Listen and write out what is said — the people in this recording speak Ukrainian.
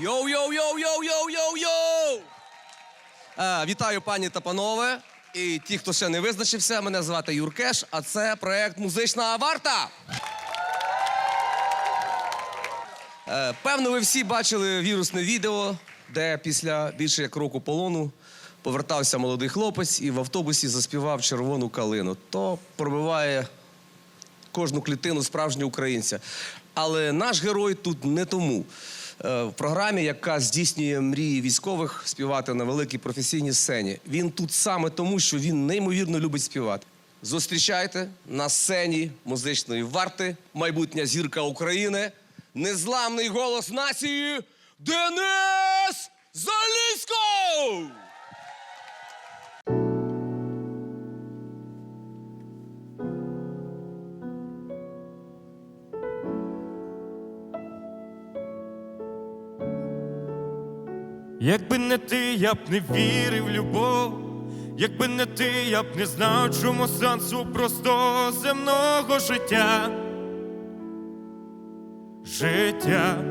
Йоу-йоу-йоу-йоу-йоу-йоу! Е, вітаю, пані та панове. І ті, хто ще не визначився, мене звати Юркеш, а це проект Музична варта. Е, певно, ви всі бачили вірусне відео, де після більше як року полону повертався молодий хлопець і в автобусі заспівав червону калину. То пробиває кожну клітину справжнього українця. Але наш герой тут не тому. Е, В програмі, яка здійснює мрії військових співати на великій професійній сцені. Він тут саме тому, що він неймовірно любить співати. Зустрічайте на сцені музичної варти, майбутня зірка України, незламний голос нації Денис Заліськов! Якби не ти, я б не вірив в любов. Якби не ти, я б не знав, чому сенсу просто земного життя. Життя.